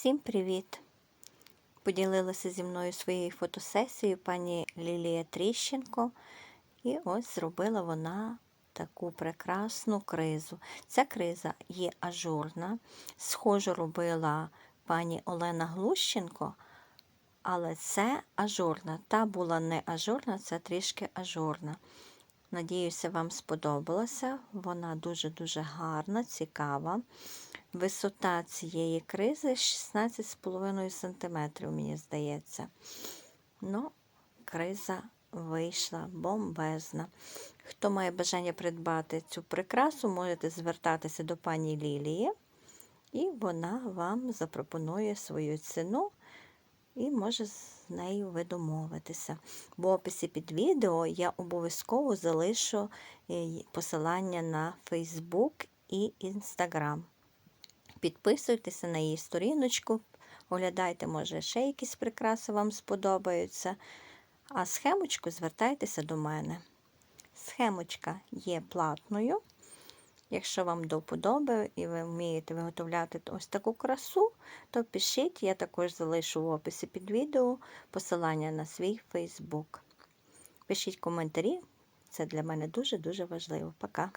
Всім привіт! Поділилася зі мною своєю фотосесією пані Лілія Тріщенко. І ось зробила вона таку прекрасну кризу. Ця криза є ажурна. Схожу робила пані Олена Глущенко, але це ажурна. Та була не ажурна, це трішки ажурна. Надіюся, вам сподобалося. Вона дуже-дуже гарна, цікава. Висота цієї кризи 16,5 см, мені здається. Ну, криза вийшла бомбезна. Хто має бажання придбати цю прикрасу, можете звертатися до пані Лілії, і вона вам запропонує свою ціну і може нею ви домовитися. В описі під відео я обов'язково залишу е, посилання на Facebook і Instagram. Підписуйтеся на її сторіночку, оглядайте, може, ще якісь прикраси вам сподобаються. А схемочку звертайтеся до мене. Схемочка є платною. Якщо вам до вподоби і ви вмієте виготовляти ось таку красу, то пишіть, я також залишу в описі під відео посилання на свій Фейсбук. Пишіть коментарі, це для мене дуже-дуже важливо. Пока!